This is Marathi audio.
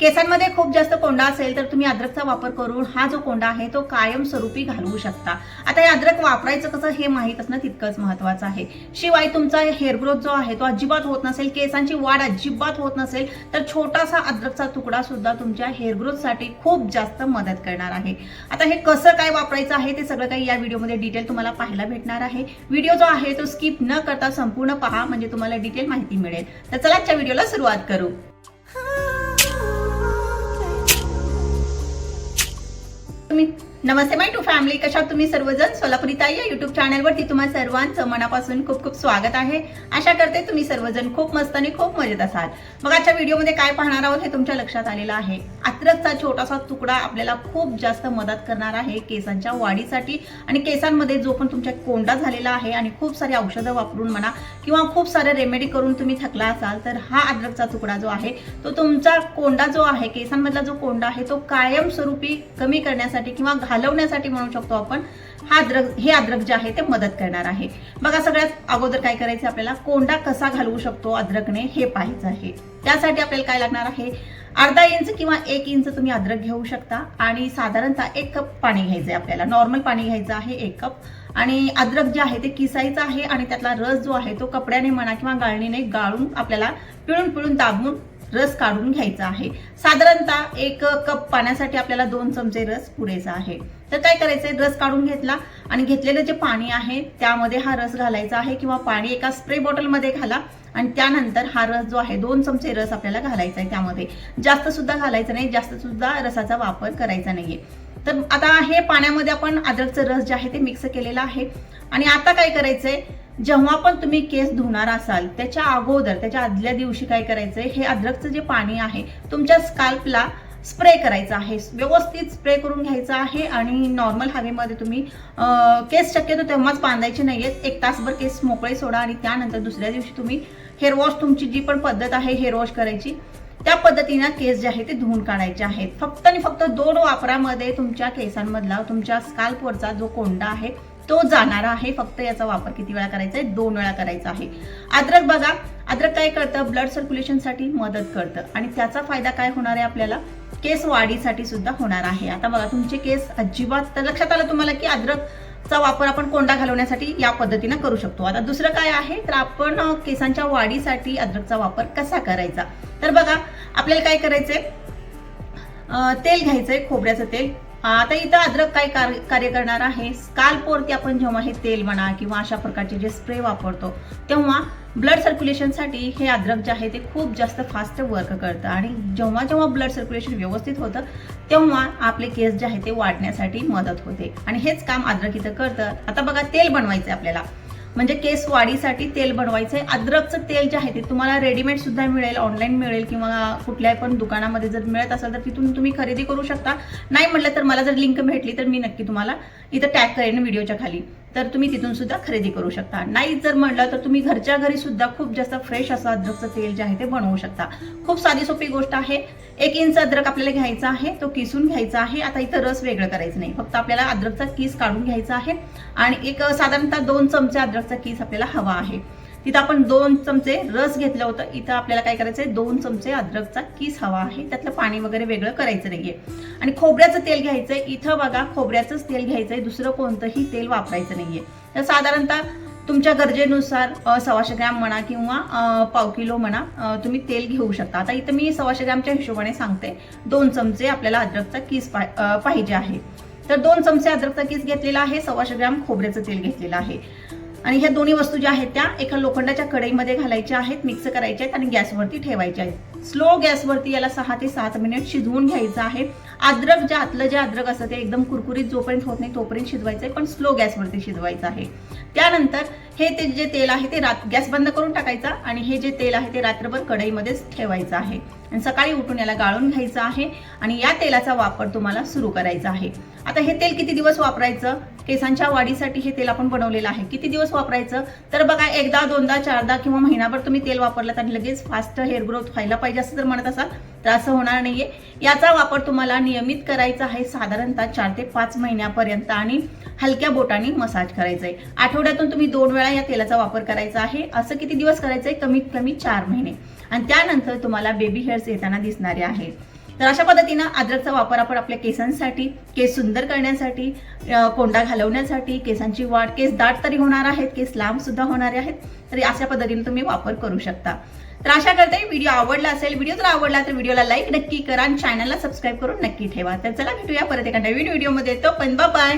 केसांमध्ये खूप जास्त कोंडा असेल तर तुम्ही अद्रकचा वापर करून हा जो कोंडा आहे तो कायमस्वरूपी घालवू शकता. आता हे अद्रक वापरायचं कसं हे माहीत असणं तितकंच महत्वाचं आहे. शिवाय तुमचा हेअर ग्रोथ जो आहे तो अजिबात होत नसेल केसांची वाढ अजिबात होत नसेल तर छोटासा अद्रकचा तुकडा सुद्धा तुमच्या हेअर ग्रोथसाठी खूप जास्त मदत करणार आहे. आता हे कसं काय वापरायचं आहे ते सगळं काही या व्हिडिओमध्ये डिटेल तुम्हाला पाहायला भेटणार आहे. व्हिडिओ जो आहे तो स्किप न करता संपूर्ण पहा म्हणजे तुम्हाला डिटेल माहिती मिळेल. तर चला आजच्या व्हिडिओला सुरुवात करू. तुम्ही नमस्ते माय टू फॅमिली कशा तुम्ही सर्वजण? सोलापुरी ताई या युट्यूब चॅनलवरती तुम्हा सर्वांचं मनापासून खूप खूप स्वागत आहे. आशा करते तुम्ही सर्वजण खूप मस्त आणि खूप मजेत असाल. मग आजच्या व्हिडिओमध्ये काय पाहणार आहोत हे तुमच्या लक्षात आलेलं आहे. अत्रकचा छोटासा तुकडा आपल्याला खूप जास्त मदत करणार आहे केसांच्या वाढीसाठी आणि केसांमध्ये जो पण तुमच्या कोंडा झालेला आहे आणि खूप सारे औषधं वापरून म्हणा किंवा खूप सारे रेमेडी करून तुम्ही थकला असाल तर हा अद्रकचा तुकडा जो आहे तो तुमचा कोंडा जो आहे केसांमधला जो कोंडा आहे तो कायमस्वरूपी कमी करण्यासाठी किंवा हलवण्यासाठी म्हणू शकतो आपण हा अद्रक हे अद्रक जे आहे ते मदत करणार आहे. बघा सगळ्यात अगोदर काय करायचं आपल्याला? कोंडा कसा घालवू शकतो अद्रकने? हे पाहायचं आहे. त्यासाठी आपल्याला काय लागणार आहे? अर्धा इंच किंवा एक इंच तुम्ही अद्रक घेऊ शकता आणि साधारणतः एक कप पाणी घ्यायचं आहे आपल्याला. नॉर्मल पाणी घ्यायचं आहे एक कप. आणि अद्रक जे आहे ते किसायचं आहे आणि त्यातला रस जो आहे तो कपड्याने म्हणा किंवा गाळणीने गाळून आपल्याला पिळून पिळून दाबून रस काढून घ्यायचा आहे. साधारणतः एक कप पाण्यासाठी आपल्याला दोन चमचे रस पुरेसा आहे. तर काय करायचंय? रस काढून घेतला आणि घेतलेलं जे पाणी आहे त्यामध्ये हा रस घालायचा आहे किंवा पाणी एका स्प्रे बॉटलमध्ये घाला आणि त्यानंतर हा रस जो आहे दोन चमचे रस आपल्याला घालायचा आहे त्यामध्ये. जास्त सुद्धा घालायचा नाही जास्त सुद्धा रसाचा वापर करायचा नाहीये. तर आता हे पाण्यामध्ये आपण अद्रकचं रस जे आहे ते मिक्स केलेलं आहे. आणि आता काय करायचंय? जेव्हा पण तुम्ही केस धुणार असाल त्याच्या अगोदर त्याच्या आदल्या दिवशी काय करायचंय? हे अद्रकचं जे पाणी आहे तुमच्या स्काल्पला स्प्रे करायचा आहे. व्यवस्थित स्प्रे करून घ्यायचा आहे आणि नॉर्मल हवेमध्ये तुम्ही केस शक्यतो तेव्हाच बांधायचे नाही आहेत एक तासभर केस मोकळे सोडा आणि त्यानंतर दुसऱ्या दिवशी तुम्ही हेअर वॉश तुमची जी पण पद्धत आहे हेअर वॉश करायची. त्या पद्धतीनं केस जे आहे ते धुवून काढायचे आहेत. फक्त आणि फक्त दोन वापरामध्ये तुमच्या केसांमधला तुमच्या स्काल्पवरचा जो कोंडा आहे तो जाणारा आहे. फक्त याचा वापर किती वेळा करायचा आहे? दोन वेळा करायचा आहे. अद्रक बघा अद्रक काय करतं? ब्लड सर्क्युलेशनसाठी मदत करतं. आणि त्याचा फायदा काय होणार आहे आपल्याला? केस वाढीसाठी सुद्धा होणार आहे. आता बघा तुमचे केस अजिबात तर लक्षात आलं तुम्हाला की अद्रक चा वापर आपण कोंडा घालवण्यासाठी या पद्धतीनं करू शकतो. आता दुसरं काय आहे? तर आपण केसांच्या वाढीसाठी अद्रकचा वापर कसा करायचा? तर बघा आपल्याला काय करायचंय? तेल घ्यायचंय खोबऱ्याचं तेल. आता इथं अद्रक काय कार्य करणार आहे? स्काल्पवरती आपण जेव्हा हे तेल म्हणा किंवा अशा प्रकारचे जे स्प्रे वापरतो तेव्हा ब्लड सर्क्युलेशनसाठी हे अद्रक जे आहे ते खूप जास्त फास्ट वर्क करतं. आणि जेव्हा जेव्हा ब्लड सर्क्युलेशन व्यवस्थित होतं तेव्हा आपले केस जे आहे ते वाढण्यासाठी मदत होते. आणि हेच काम अद्रक इथं करतं. आता बघा तेल बनवायचं आपल्याला. म्हणजे केस वाढीसाठी तेल आहे अद्रकचं तेल जे आहे ते तुम्हाला रेडीमेड सुद्धा मिळेल ऑनलाईन मिळेल किंवा कुठल्याही पण दुकानामध्ये जर मिळत असेल तर तिथून तुम्ही खरेदी करू शकता. नाही म्हटलं तर मला जर लिंक भेटली तर मी नक्की तुम्हाला इथं टॅग करेन व्हिडिओच्या खाली. तर तुम्ही तिथून सुद्धा खरेदी करू शकता. नाही जर म्हणलं तर तुम्ही घरच्या घरी सुद्धा खूप जास्त फ्रेश असं अद्रकचं तेल जे आहे ते बनवू शकता. खूप साधी सोपी गोष्ट आहे. एक इंच अद्रक आपल्याला घ्यायचा आहे तो किसून घ्यायचा आहे. आता इथं रस वेगळं करायचं नाही. फक्त आपल्याला अद्रकचा किस काढून घ्यायचा आहे आणि एक साधारणतः दोन चमचे अद्रकचा किस आपल्याला हवा आहे. तिथं आपण दोन चमचे रस घेतलं होतं. इथं आपल्याला काय करायचंय दोन चमचे अद्रकचा किस हवा आहे. त्यातलं पाणी वगैरे वेगळं करायचं नाहीये. आणि खोबऱ्याचं तेल घ्यायचंय. इथं बघा खोबऱ्याचंच तेल घ्यायचंय. दुसरं कोणतंही तेल वापरायचं नाहीये. तर साधारणतः तुमच्या गरजेनुसार सव्वाशे ग्रॅम म्हणा किंवा पाव किलो म्हणा तुम्ही तेल घेऊ शकता. आता इथं मी सव्वाशे ग्रॅमच्या हिशोबाने सांगते. दोन चमचे आपल्याला अद्रकचा किस पाहिजे आहे. तर दोन चमचे अद्रकचा किस घेतलेला आहे. सव्वाशे ग्रॅम खोबऱ्याचं तेल घेतलेलं आहे. आणि ह्या दोन्ही वस्तू ज्या आहेत त्या एका लोखंडाच्या कढईमध्ये घालायच्या आहेत मिक्स करायच्या आहेत आणि गॅसवरती ठेवायच्या आहेत. स्लो गॅसवरती याला सहा ते सात मिनिट शिजवून घ्यायचं आहे. अद्रक जे आतलं जे अद्रक असतं ते एकदम कुरकुरीत जोपर्यंत होत नाही तोपर्यंत शिजवायचं आहे पण स्लो गॅसवरती शिजवायचं आहे. त्यानंतर हे ते जे तेल आहे ते रात गॅस बंद करून टाकायचा आणि हे जे तेल आहे ते रात्रभर कढईमध्येच ठेवायचं आहे. आणि सकाळी उठून याला गाळून घ्यायचं आहे आणि या तेलाचा वापर तुम्हाला सुरू करायचा आहे. आता हे तेल किती दिवस वापरायचं? केसांच्या वाढीसाठी हे तेल आपण बनवलेलं आहे. किती दिवस वापरायचं? तर बघा एकदा दोनदा चारदा किंवा महिनाभर तुम्ही तेल वापरलं तर लगेच फास्ट हेअर ग्रोथ व्हायला पाहिजे असं जर म्हणत असाल तर असं होणार नाहीये. याचा वापर तुम्हाला नियमित करायचा आहे साधारणतः चार ते पाच महिन्यापर्यंत आणि हलक्या बोटाने मसाज करायचा आहे आठवड्यातून तुम्ही दोन वेळा या तेलाचा वापर करायचा आहे. असं किती दिवस करायचं आहे कमीत कमी चार महिने. आणि त्यानंतर तुम्हाला बेबी हेअर्स येताना दिसणारे आहेत. तर अशा पद्धतीनं अद्रकचा वापर आपण आपल्या केसांसाठी केस सुंदर करण्यासाठी कोंडा घालवण्यासाठी केसांची वाढ केस दाट तरी होणार आहेत केस लांब सुद्धा होणारे आहेत तरी अशा पद्धतीने तुम्ही वापर करू शकता. तर अशा करते व्हिडिओ आवडला असेल व्हिडिओ जर आवडला तर व्हिडिओला लाईक नक्की करा आणि चॅनलला सबस्क्राईब करून नक्की ठेवा. तर चला भेटूया परत एका नवीन व्हिडिओमध्ये. तो पण बाय.